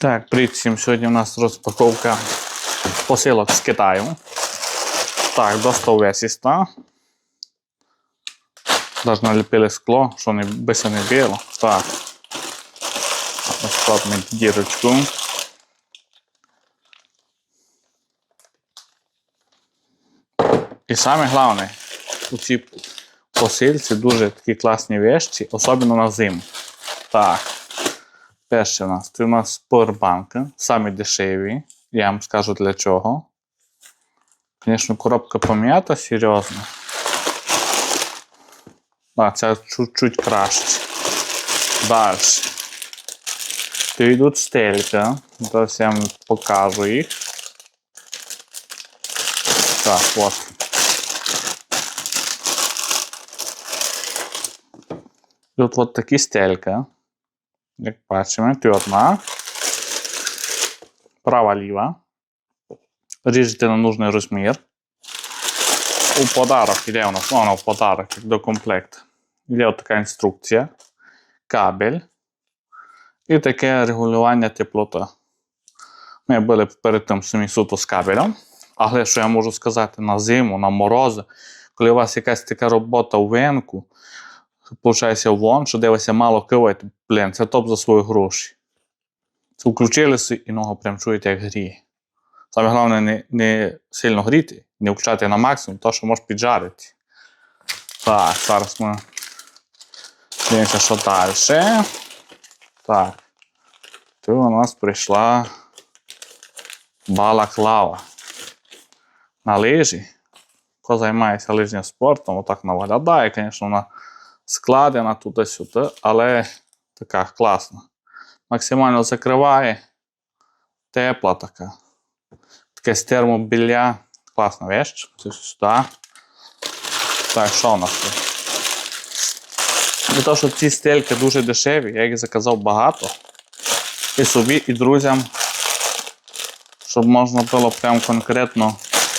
Так, привіт всім. Сьогодні у нас розпаковка посилок з Китаю. Так, достав весіста. Навіть наліпили скло, що не бисе не біло. Так. Розкладемо дірочку. І саме головне, у цій посилці дуже такі класні вещі, особливо на зиму. Так. Перше у нас це у нас поwerbanки, самі дешеві. Я вам скажу для чого. Звісно, коробка пом'ята серйозно. А, це чуть-чуть краще. Далі. То йдуть стелька. Зараз я вам покажу їх. Так, от. Тут от такі стелька. Як бачимо, тут одна. Права ліва. Ріжете на нужний розмір. У подарок іде у нас, вона в подарок, як до комплекту. Іде така інструкція. Кабель. І таке регулювання теплоти. Ми були перед тим самі суто з кабелем. Але що я можу сказати на зиму, на морози, коли у вас якась така робота у венку, получається вон, що дивиться мало кивати, блін, це топ за свої гроші. Це включилися і ногу прям чуєте, як гріє. Саме головне не, не сильно гріти, не включати на максимум, то що може піджарити. Так, зараз ми дивимося, що далі. Так. Тут у нас прийшла балаклава. На лижі. Хто займається лижним спортом, отак вона виглядає, звісно, вона складена туди-сюди, але така класна. Максимально закриває. Тепла така. Таке з термобілля. Класна вещь. Це сюди. Так, що у нас тут? Для того, що ці стельки дуже дешеві, я їх заказав багато. І собі, і друзям. Щоб можна було прям конкретно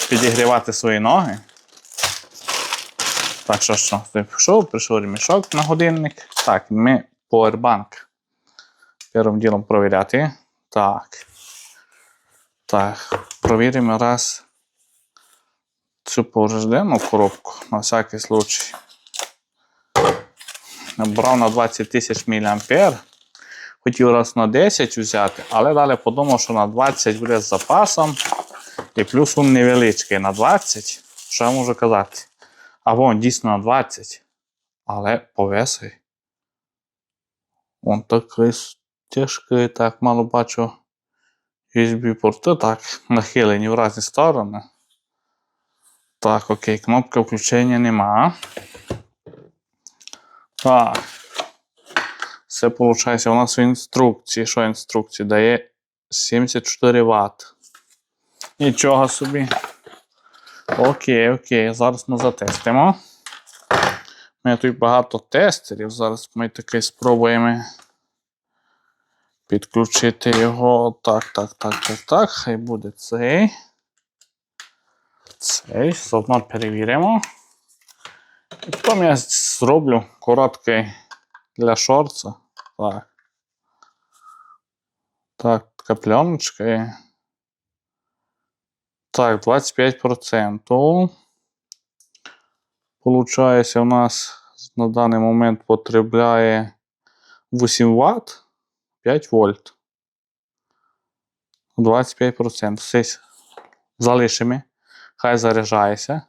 підігрівати свої ноги. Так, що що? Ти пішов, прийшов ремішок на годинник. Так, ми powerbank. Першим ділом провіряти. Так. Так, провіримо раз цю повреждену коробку на всякий случай. Набрав на 20 тисяч мА. Хотів раз на 10 взяти, але далі подумав, що на 20 буде з запасом. І плюс він невеличкий на 20. Що я можу казати? А вон дійсно на 20. Але повеси. Вон такий тяжкий, так мало бачу. USB-порти так нахилені в різні сторони. Так, окей, кнопка включення нема. Так. Все виходить у нас в інструкції. Що інструкції? Дає 74 Вт. Нічого собі. Окей, окей, зараз ми затестимо. У мене тут багато тестерів. Зараз ми таки спробуємо підключити його. Так, так, так, так, так. Хай буде цей. Цей. Заодно перевіримо. І потім я зроблю короткий для шорца. Так. Так, така пленочка. Так, 25%. Получається, у нас на даний момент потребляє 8 Вт 5 вольт. 25%. Все залишимо. Хай заряджається.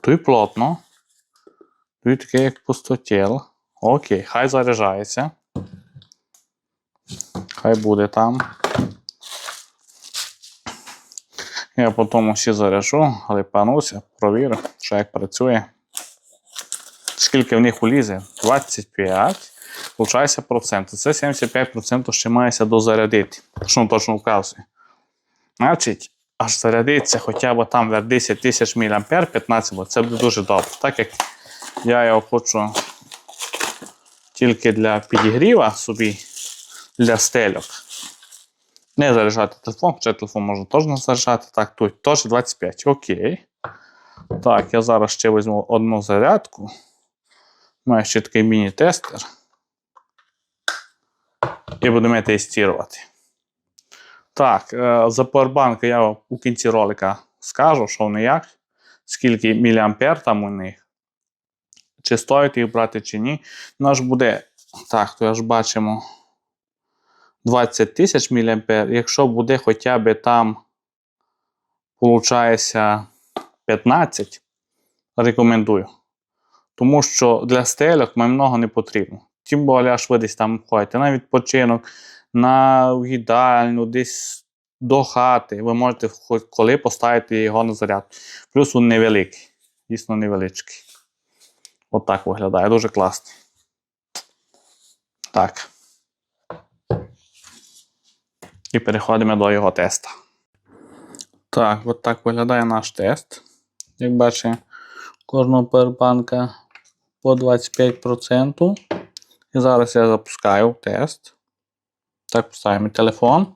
Тут плотно. Тут таке як пустотіл. Окей, хай заряджається. Хай буде там. Я потім усі заряжу, але пануся, провірю, що як працює. Скільки в них улізе? 25. Получається процент. Це 75% ще мається дозарядити. Що точно вказує. Значить, аж зарядиться хоча б там в 10 тисяч мА 15 Вт. Це буде дуже добре. Так як я його хочу тільки для підігріва собі, для стельок. Не заряджати телефон, хоча телефон можна теж заряджати. Так, тут теж 25. Окей. Так, я зараз ще візьму одну зарядку. Маю ще такий міні-тестер. і будемо тестувати. Так, е, за Powerbank я у кінці ролика скажу, що вони як, скільки міліампер там у них, чи стоїть їх брати, чи ні. У нас буде, так, то ж бачимо 20 тисяч міліампер. Якщо буде хоча б там, виходить, 15, рекомендую. Тому що для стельок мені много не потрібно. Тим більше, аж ви десь там ходите на відпочинок, на їдальню, десь до хати. Ви можете хоч коли поставити його на заряд. Плюс він невеликий, дійсно невеличкий. Отак От виглядає, дуже класний. Так. І переходимо до його теста. Так, от так виглядає наш тест. Як бачите, кожного пербанка по 25%. І зараз я запускаю тест. Так, поставимо телефон.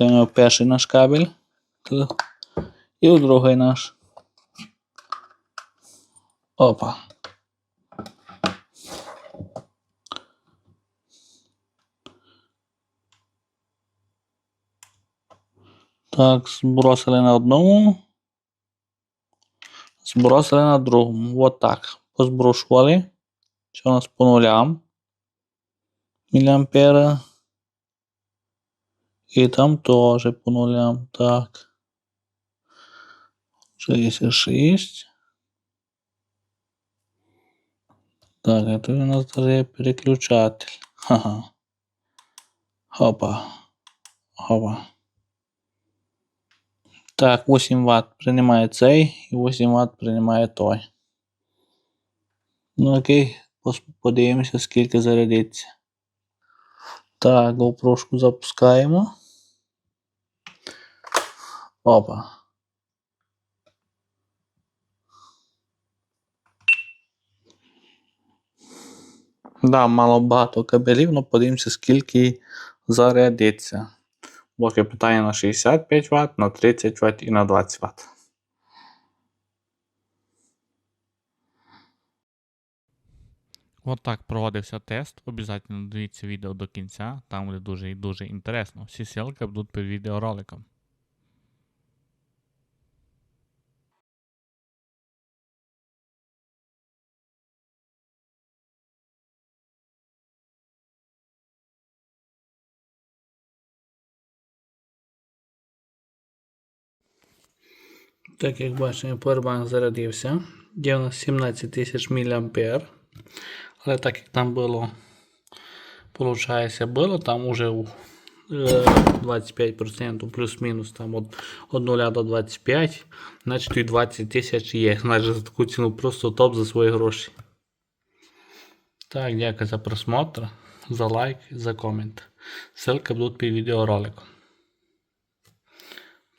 Нього перший наш кабель. І у другий наш. Опа. Так, збросили на одному. Збросили на другому. Вот так. Позброшували. Що у нас по нулям? Міліампера. І там теж по нулям. Так. 66. Так, это у нас даже переключатель. Ха-ха. Хопа. Хопа. Так, 8 Вт приймає цей і 8 Вт приймає той. Ну окей, подивимося, скільки зарядиться. Так, GoPro запускаємо. Опа. Да, мало багато кабелів, але подивимося, скільки зарядиться. Блоки питання на 65 Вт, на 30 Вт і на 20 Вт. От так проводився тест. Обязательно дивіться відео до кінця, там буде дуже і дуже інтересно. Всі ссылки будуть під відеороликом. Так як бачимо, Powerbank зарядився. Є у нас 17 тисяч мА. Але так як там було, получається, було там уже е, 25% плюс-мінус там от, від 0 до 25, значить і 20 тисяч є. Значить за таку ціну просто топ за свої гроші. Так, дякую за просмотр, за лайк, за комент. Ссылка будуть під відеороликом.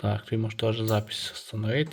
Так, ты можешь тоже запись остановить.